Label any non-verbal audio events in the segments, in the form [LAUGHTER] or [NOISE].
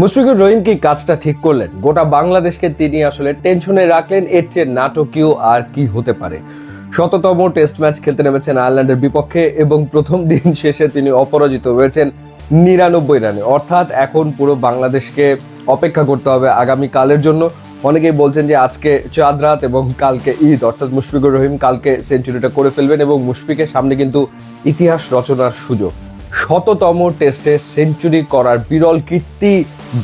মুশফিকুর রহিম কি কাজটা ঠিক করলেন? গোটা বাংলাদেশকে তিনি আসলে টেনশনে রাখলেন, এর চেয়ে নাটকীয় আর কি হতে পারে? শততম টেস্ট ম্যাচ খেলতে নেমেছেন আয়ারল্যান্ডের বিপক্ষে এবং প্রথম দিন [LAUGHS] শেষে তিনি অপরাজিত হয়েছেন নিরানব্বই রানে। অর্থাৎ এখন পুরো বাংলাদেশকে অপেক্ষা করতে হবে আগামী কালের জন্য। অনেকেই বলছেন যে আজকে চাঁদ রাত এবং কালকে ঈদ। অর্থাৎ মুশফিকুর রহিম কালকে সেঞ্চুরিটা করে ফেলবেন এবং মুশফিকের সামনে কিন্তু ইতিহাস রচনার সুযোগ। শততম টেস্টে সেঞ্চুরি করার বিরল কীর্তি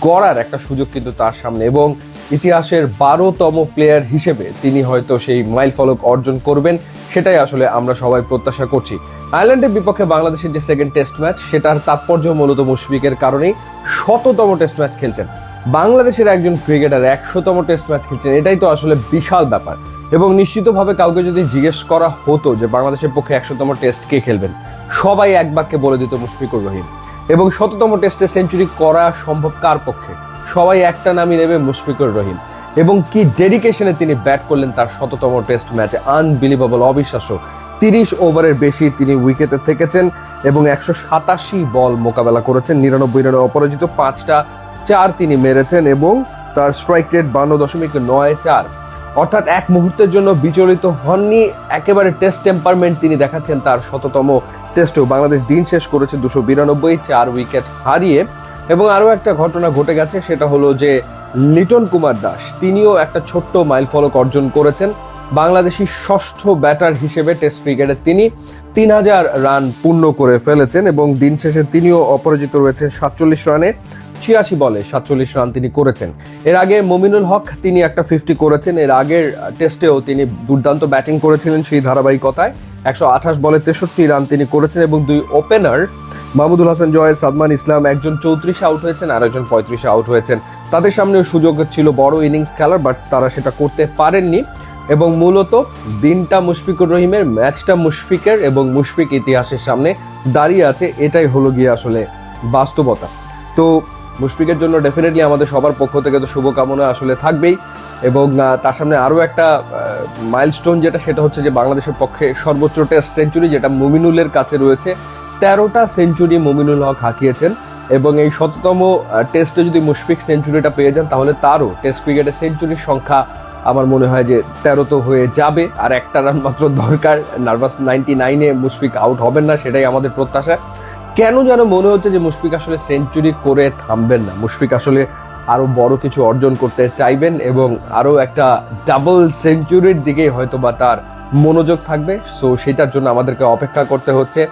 গড়ার একটা সুযোগ কিন্তু তার সামনে এবং ইতিহাসের বারোতম প্লেয়ার হিসেবে তিনি হয়তো সেই মাইল ফলক অর্জন করবেন, সেটাই আসলে আমরা সবাই প্রত্যাশা করছি। আয়ারল্যান্ডের বিপক্ষে বাংলাদেশের যে সেকেন্ড টেস্ট ম্যাচ সেটার তাৎপর্য মূলত মুশফিকের কারণেই শততম টেস্ট ম্যাচ খেলছেন। বাংলাদেশের একজন ক্রিকেটার একশোতম টেস্ট ম্যাচ খেলছেন, এটাই তো আসলে বিশাল ব্যাপার। এবং নিশ্চিতভাবে কাউকে যদি জিজ্ঞেস করা হতো যে বাংলাদেশের পক্ষে একশোতম টেস্ট কে খেলবেন, সবাই এক বাক্যে বলে দিত মুশফিকুর রহিম। এবং শততম টেস্টে সেঞ্চুরি করা সম্ভব কার পক্ষে? সবাই একটা নামই নেবে মুশফিকুর রহিম। এবং কি ডেডিকেশনে তিনি ব্যাট করলেন তার শততম টেস্ট ম্যাচে আনবিলিভেবল অবিশ্বাস্য। তিরিশ ওভারের বেশি তিনি উইকেটে থেকেছেন এবং একশো সাতাশি বল মোকাবেলা করেছেন। নিরানব্বই রানে অপরাজিত পাঁচটা, চার তিনি মেরেছেন এবং তার স্ট্রাইক রেট বান্ন দশমিক নয় চার। অর্থাৎ এক মুহূর্তের জন্য বিচলিত হননি, একেবারে টেস্ট টেম্পারমেন্ট তিনি দেখাচ্ছেন তার শততম টেস্টেও বাংলাদেশ দিন শেষ করেছে দুশো বিরানব্বই, চার উইকেট হারিয়ে। এবং আরও একটা ঘটনা ঘটে গেছে, সেটা হলো যে লিটন কুমার দাস, তিনিও একটা ছোট্ট মাইল ফলক অর্জন করেছেন। বাংলাদেশি ষষ্ঠ ব্যাটার হিসেবে টেস্ট ক্রিকেটে তিনি তিন হাজার রান পূর্ণ করে ফেলেছেন এবং দিন শেষে তিনিও অপরাজিত রয়েছেন সাতচল্লিশ রানে, ছিয়াশি বলে সাতচল্লিশ রান তিনি করেছেন। এর আগে মমিনুল হক তিনি একটা ফিফটি করেছেন, এর আগের টেস্টেও তিনি দুর্দান্ত ব্যাটিং করেছিলেন সেই ধারাবাহিকতায়। একশো আঠাশ বলে তেষট্টি রান তিনি করেছেন এবং দুই ওপেনার মাহমুদুল হাসান জয় সাদমান ইসলাম একজন চৌত্রিশে আউট হয়েছেন আর একজন পঁয়ত্রিশে আউট হয়েছেন। তাদের সামনেও সুযোগ ছিল বড় ইনিংস খেলার বাট তারা সেটা করতে পারেননি। এবং মূলত দিনটা মুশফিকুর রহিমের, ম্যাচটা মুশফিকের এবং মুশফিক ইতিহাসের সামনে দাঁড়িয়ে আছে। এটাই হলো গিয়ে আসলে বাস্তবতা। তো মুশফিকের জন্য ডেফিনেটলি আমাদের সবার পক্ষ থেকে তো শুভকামনা আসলে থাকবেই এবং তার সামনে আরও একটা মাইলস্টোন যেটা, সেটা হচ্ছে যে বাংলাদেশের পক্ষে সর্বোচ্চ টেস্ট সেঞ্চুরি যেটা মুমিনুলের কাছে রয়েছে। তেরোটা সেঞ্চুরি মুমিনুল হক হাঁকিয়েছেন এবং এই শততম টেস্টে যদি মুশফিক সেঞ্চুরিটা পেয়ে যান, তাহলে তারও টেস্ট ক্রিকেটে সেঞ্চুরির সংখ্যা আমার মনে হয় যে তেরো তো হয়ে যাবে, আর একটা রান মাত্র দরকার। নার্ভাস নাইনটি নাইনে মুশফিক আউট হবেন না, সেটাই আমাদের প্রত্যাশা। কেন যেন মনে হচ্ছে যে মুশফিক আসলে সেঞ্চুরি করে থামবেন না। মুশফিক আসলে আরও বড় কিছু অর্জন করতে চাইবেন এবং আরও একটা ডাবল সেঞ্চুরির দিকেই হয়তো বা তার মনোযোগ থাকবে। সো সেটার জন্য আমাদেরকে অপেক্ষা করতে হচ্ছে।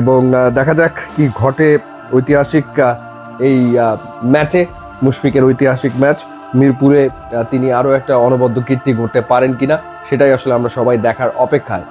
এবং দেখা যাক কি ঘটে ঐতিহাসিক এই ম্যাচে মুশফিকের ঐতিহাসিক ম্যাচ মিরপুরে তিনি আরও একটা অনবদ্য কীর্তি করতে পারেন কিনা, সেটাই আসলে আমরা সবাই দেখার অপেক্ষায়।